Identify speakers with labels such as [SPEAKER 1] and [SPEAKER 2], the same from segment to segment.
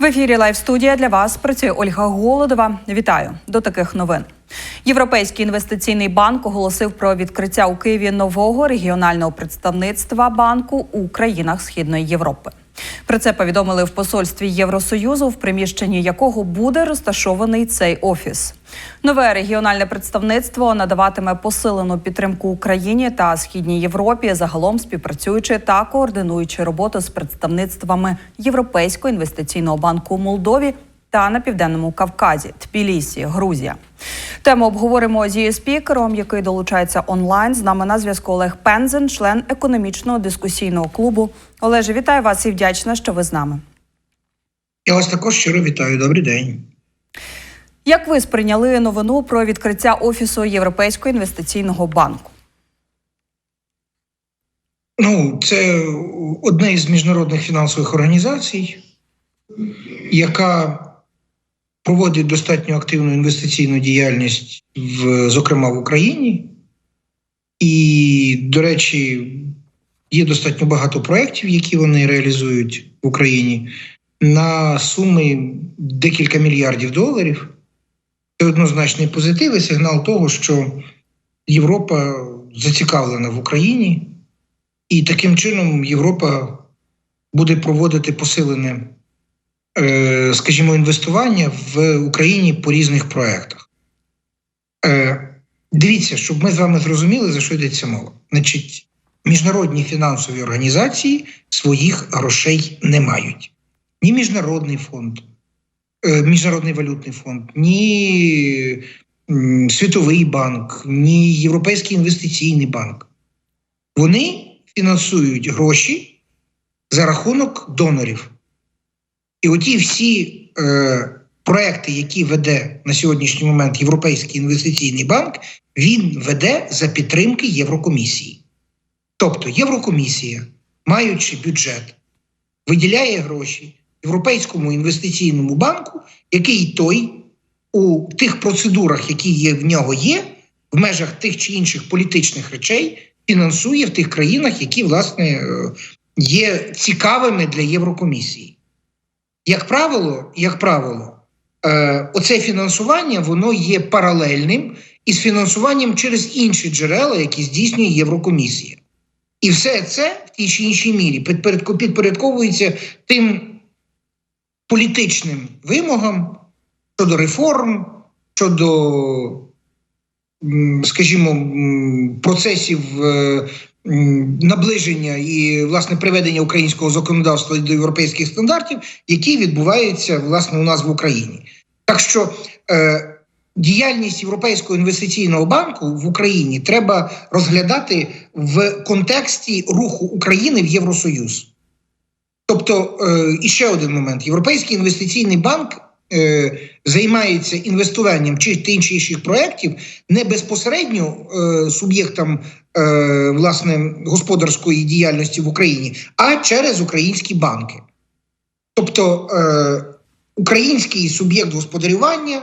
[SPEAKER 1] В ефірі Лайв студія для вас працює Ольга Голодова. Вітаю до таких новин. Європейський інвестиційний банк оголосив про відкриття у Києві нового регіонального представництва банку у країнах Східної Європи. Про це повідомили в посольстві Євросоюзу, в приміщенні якого буде розташований цей офіс. Нове регіональне представництво надаватиме посилену підтримку Україні та Східній Європі, загалом співпрацюючи та координуючи роботу з представництвами Європейського інвестиційного банку у Молдові та на південному Кавказі, Тбілісі, Грузія. Тему обговоримо з її спікером, який долучається онлайн. З нами на зв'язку Олег Пензен, член економічного дискусійного клубу. Олеже, вітаю вас і вдячна, що ви з нами.
[SPEAKER 2] Я вас також щиро вітаю. Добрий день.
[SPEAKER 1] Як ви сприйняли новину про відкриття офісу Європейського інвестиційного банку?
[SPEAKER 2] Ну, це одне із міжнародних фінансових організацій, яка проводить достатньо активну інвестиційну діяльність, в, зокрема в Україні. І, до речі, є достатньо багато проєктів, які вони реалізують в Україні на суми декілька мільярдів доларів. Це однозначний позитив і сигнал того, що Європа зацікавлена в Україні, і таким чином Європа буде проводити посилене, е, скажімо, інвестування в Україні по різних проєктах. Е, Дивіться, щоб ми з вами зрозуміли, за що йдеться мова. Значить, міжнародні фінансові організації своїх грошей не мають. Ні Міжнародний фонд, е, Міжнародний валютний фонд, ні Світовий банк, ні Європейський інвестиційний банк. Вони фінансують гроші за рахунок донорів. І оті всі е, проекти, які веде на сьогоднішній момент Європейський інвестиційний банк, він веде за підтримки Єврокомісії. Тобто Єврокомісія, маючи бюджет, виділяє гроші Європейському інвестиційному банку, який той у тих процедурах, які є в нього є, в межах тих чи інших політичних речей, фінансує в тих країнах, які, власне, е, є цікавими для Єврокомісії. Як правило, як правило, е, оце фінансування воно є паралельним із фінансуванням через інші джерела, які здійснює Єврокомісія. І все це в тій чи іншій мірі підпорядковується тим політичним вимогам щодо реформ, щодо, скажімо, процесів е, наближення і власне приведення українського законодавства до європейських стандартів, які відбуваються власне у нас в Україні. Так що е, діяльність Європейського інвестиційного банку в Україні треба розглядати в контексті руху України в Євросоюз. Тобто, е, ще один момент: Європейський інвестиційний банк е, займається інвестуванням чи тих чи інших проєктів не безпосередньо е, суб'єктам е, власне господарської діяльності в Україні, а через українські банки. Тобто е, український суб'єкт господарювання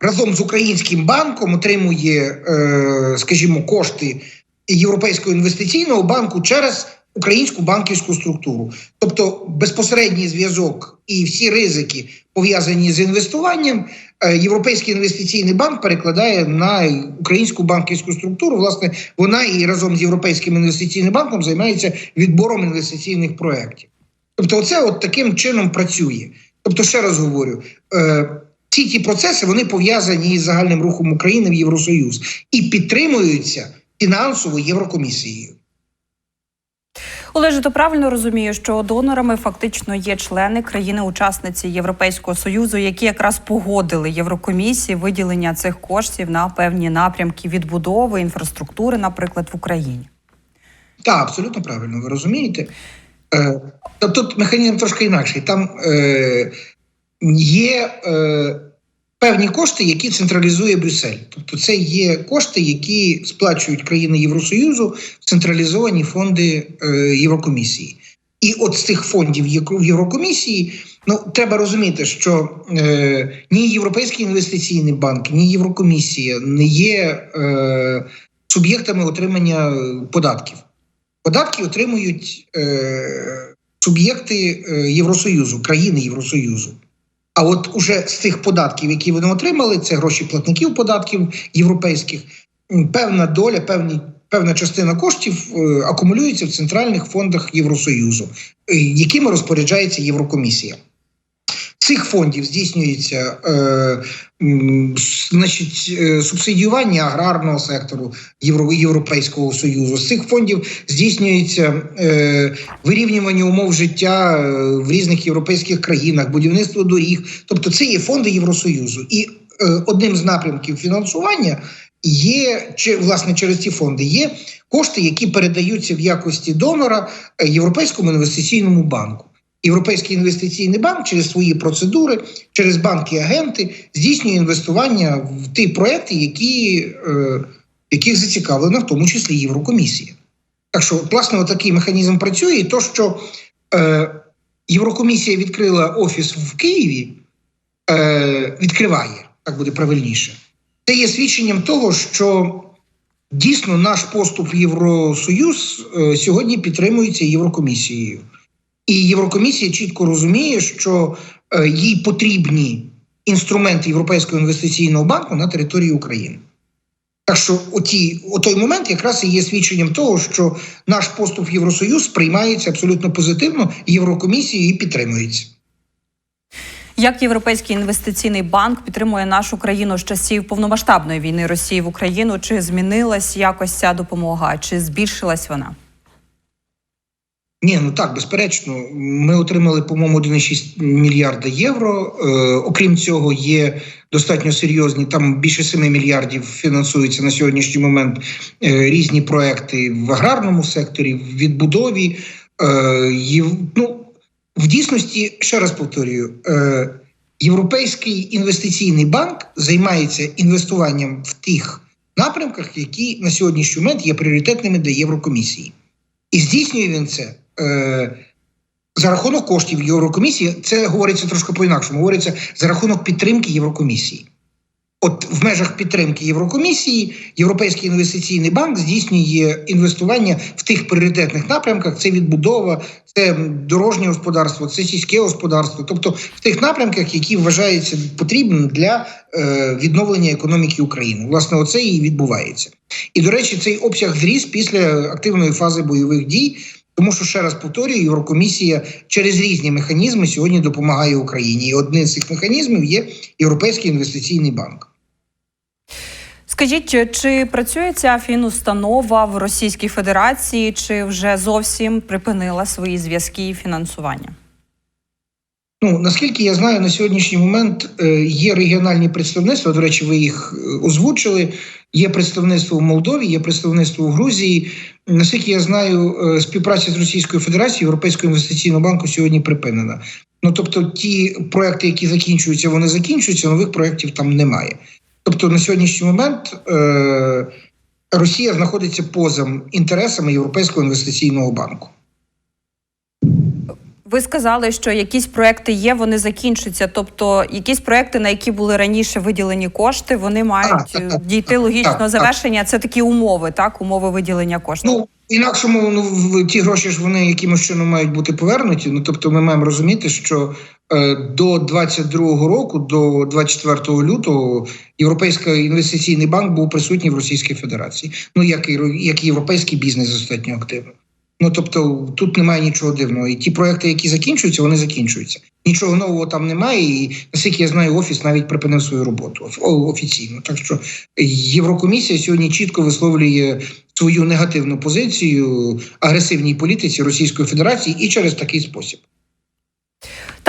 [SPEAKER 2] разом з українським банком отримує, е, скажімо, кошти Європейського інвестиційного банку через українську банківську структуру. Тобто безпосередній зв'язок і всі ризики пов'язані з інвестуванням, е, Європейський інвестиційний банк перекладає на українську банківську структуру. Власне, вона і разом з Європейським інвестиційним банком займається відбором інвестиційних проєктів. Тобто, оце от таким чином працює. Тобто, ще раз говорю. Всі ті процеси вони пов'язані із загальним рухом України в Євросоюз і підтримуються фінансово Єврокомісією.
[SPEAKER 1] Олеже, то правильно розумію, що донорами фактично є члени країни-учасниці Європейського союзу, які якраз погодили Єврокомісії виділення цих коштів на певні напрямки відбудови інфраструктури, наприклад, в Україні.
[SPEAKER 2] Так, абсолютно правильно, ви розумієте. Е, тут механізм трошки інакший. Там е, є е, певні кошти, які централізує Брюссель. Тобто, це є кошти, які сплачують країни Євросоюзу в централізовані фонди е, Єврокомісії. І от з цих фондів в Єврокомісії ну треба розуміти, що е, ні Європейський інвестиційний банк, ні Єврокомісія не є е, суб'єктами отримання податків. Податки отримують е, суб'єкти е, Євросоюзу, країни Євросоюзу. А от уже з тих податків, які вони отримали, це гроші платників податків європейських, певна доля, певні, певна частина коштів е, акумулюється в центральних фондах Євросоюзу, е, якими розпоряджається Єврокомісія. Цих фондів здійснюється е, значить, е, субсидіювання аграрного сектору Євро, Європейського Союзу. З цих фондів здійснюється е, вирівнювання умов життя е, в різних європейських країнах, будівництво доріг. Тобто, це є фонди Євросоюзу. І е, одним з напрямків фінансування є чи власне через ці фонди є кошти, які передаються в якості донора Європейському інвестиційному банку. Європейський інвестиційний банк через свої процедури, через банки-агенти здійснює інвестування в ті проекти, які, е, яких зацікавлена, в тому числі Єврокомісія. Так що, власне, такий механізм працює, і то, що е, Єврокомісія відкрила офіс в Києві, е, відкриває, так буде правильніше. Це є свідченням того, що дійсно наш поступ в Євросоюз е, сьогодні підтримується Єврокомісією. І Єврокомісія чітко розуміє, що е, їй потрібні інструменти Європейського інвестиційного банку на території України. Так що оті, той момент якраз і є свідченням того, що наш поступ в Євросоюз сприймається абсолютно позитивно, Єврокомісією і підтримується.
[SPEAKER 1] Як Європейський інвестиційний банк підтримує нашу країну з часів повномасштабної війни Росії в Україну? Чи змінилась якось ця допомога, чи збільшилась вона?
[SPEAKER 2] Ні, ну так, безперечно, ми отримали, по-моєму, 1,6 мільярда євро. Е, окрім цього, є достатньо серйозні. Там більше 7 мільярдів фінансуються на сьогоднішній момент е, різні проекти в аграрному секторі, в відбудові. Е, ну, в дійсності, ще раз повторюю, е, Європейський інвестиційний банк займається інвестуванням в тих напрямках, які на сьогоднішній момент є пріоритетними для Єврокомісії. І здійснює він це е, за рахунок коштів Єврокомісії. Це говориться трошки по-інакшому. Говориться за рахунок підтримки Єврокомісії. От в межах підтримки Єврокомісії Європейський інвестиційний банк здійснює інвестування в тих пріоритетних напрямках: це відбудова, це дорожнє господарство, це сільське господарство, тобто в тих напрямках, які вважаються потрібними для е, відновлення економіки України. Власне, оце і відбувається. І до речі, цей обсяг зріс після активної фази бойових дій. Тому що ще раз повторюю, Єврокомісія через різні механізми сьогодні допомагає Україні. І одним з цих механізмів є Європейський інвестиційний банк.
[SPEAKER 1] Скажіть, чи працює ця фінустанова в Російській Федерації, чи вже зовсім припинила свої зв'язки і фінансування?
[SPEAKER 2] Ну наскільки я знаю, на сьогоднішній момент е, є регіональні представництва. До речі, ви їх е, озвучили. Є представництво в Молдові, є представництво в Грузії. Наскільки я знаю, е, співпраця з Російською Федерацією Європейського інвестиційного банку сьогодні припинена. Ну тобто, ті проекти, які закінчуються, вони закінчуються. Нових проєктів там немає. Тобто, на сьогоднішній момент Росія знаходиться поза інтересами Європейського інвестиційного банку.
[SPEAKER 1] Ви сказали, що якісь проекти є, вони закінчуються. Тобто, якісь проекти, на які були раніше виділені кошти, вони мають
[SPEAKER 2] Так, так, так,
[SPEAKER 1] дійти
[SPEAKER 2] так,
[SPEAKER 1] логічного
[SPEAKER 2] так, так.
[SPEAKER 1] завершення. Це такі умови, так умови виділення коштів.
[SPEAKER 2] Ну інакшому ну ті гроші ж вони якимось чином мають бути повернуті. Ну тобто, ми маємо розуміти, що е, до 22-го року, до 24 лютого, Європейський інвестиційний банк був присутній в Російській Федерації. Ну як і як і європейський бізнес достатньо активно. Ну тобто тут немає нічого дивного. І ті проекти, які закінчуються, вони закінчуються. Нічого нового там немає. І наскільки я знаю, офіс навіть припинив свою роботу офіційно. Так що Єврокомісія сьогодні чітко висловлює свою негативну позицію агресивній політиці Російської Федерації і через такий спосіб.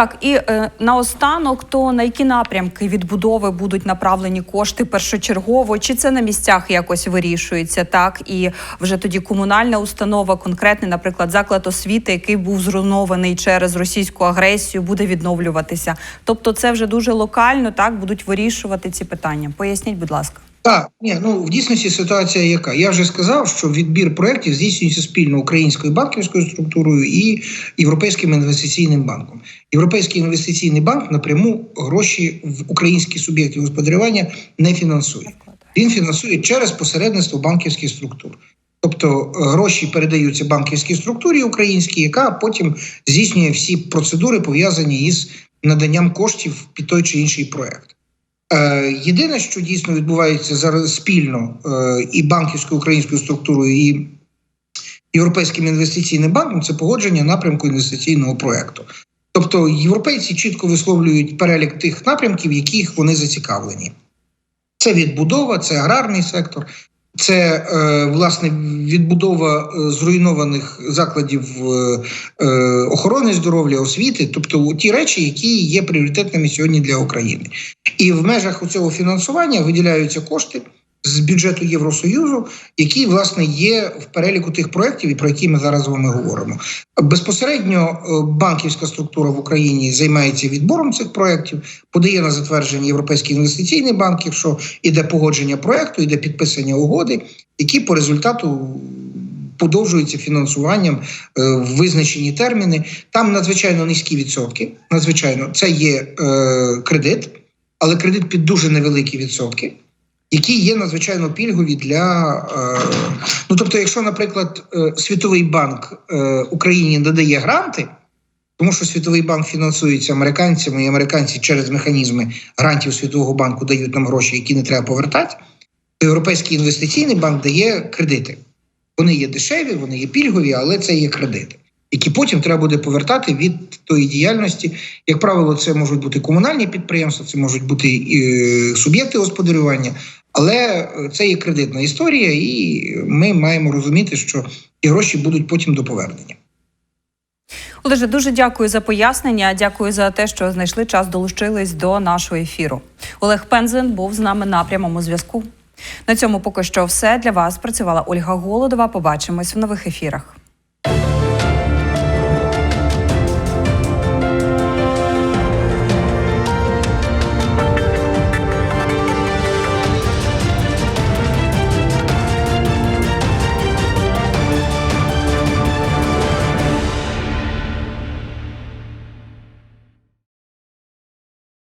[SPEAKER 1] Так, і е, наостанок, то на які напрямки відбудови будуть направлені кошти першочергово? Чи це на місцях якось вирішується? Так і вже тоді комунальна установа, конкретний, наприклад, заклад освіти, який був зруйнований через російську агресію, буде відновлюватися. Тобто, це вже дуже локально, так будуть вирішувати ці питання. Поясніть, будь ласка.
[SPEAKER 2] Так, ні, ну в дійсності ситуація яка? Я вже сказав, що відбір проєктів здійснюється спільно українською банківською структурою і Європейським інвестиційним банком. Європейський інвестиційний банк напряму гроші в українські суб'єкти господарювання не фінансує. Він фінансує через посередництво банківських структур. Тобто е, гроші передаються банківській структурі українській, яка потім здійснює всі процедури пов'язані із наданням коштів під той чи інший проект. Е, Єдине, що дійсно відбувається зараз спільно е, і банківською українською структурою, і Європейським інвестиційним банком, це погодження напрямку інвестиційного проекту. Тобто європейці чітко висловлюють перелік тих напрямків, яких вони зацікавлені. Це відбудова, це аграрний сектор, це е, власне відбудова е, зруйнованих закладів е, охорони здоров'я, освіти, тобто ті речі, які є пріоритетними сьогодні для України. І в межах цього фінансування виділяються кошти з бюджету Євросоюзу, які власне є в переліку тих проєктів, про які ми зараз з вами говоримо. Безпосередньо е, банківська структура в Україні займається відбором цих проєктів, подає на затвердження Європейський інвестиційний банк, якщо іде погодження проєкту, іде підписання угоди, які по результату подовжуються фінансуванням е, в визначені терміни. Там надзвичайно низькі відсотки. Надзвичайно це є е, кредит, але кредит під дуже невеликі відсотки. Які є надзвичайно пільгові для е, ну тобто, якщо, наприклад, е, Світовий банк е, Україні надає гранти, тому що Світовий банк фінансується американцями, і американці через механізми грантів Світового банку дають нам гроші, які не треба повертати, то Європейський інвестиційний банк дає кредити. Вони є дешеві, вони є пільгові, але це є кредити, які потім треба буде повертати від тої діяльності. Як правило, це можуть бути комунальні підприємства, це можуть бути е, суб'єкти господарювання, але це є кредитна історія, і ми маємо розуміти, що ті гроші будуть потім до повернення.
[SPEAKER 1] Олеже, дуже дякую за пояснення. Дякую за те, що знайшли час, долучились до нашого ефіру. Олег Пензен був з нами на прямому зв'язку. На цьому поки що все для вас працювала Ольга Голодова. Побачимось в нових ефірах.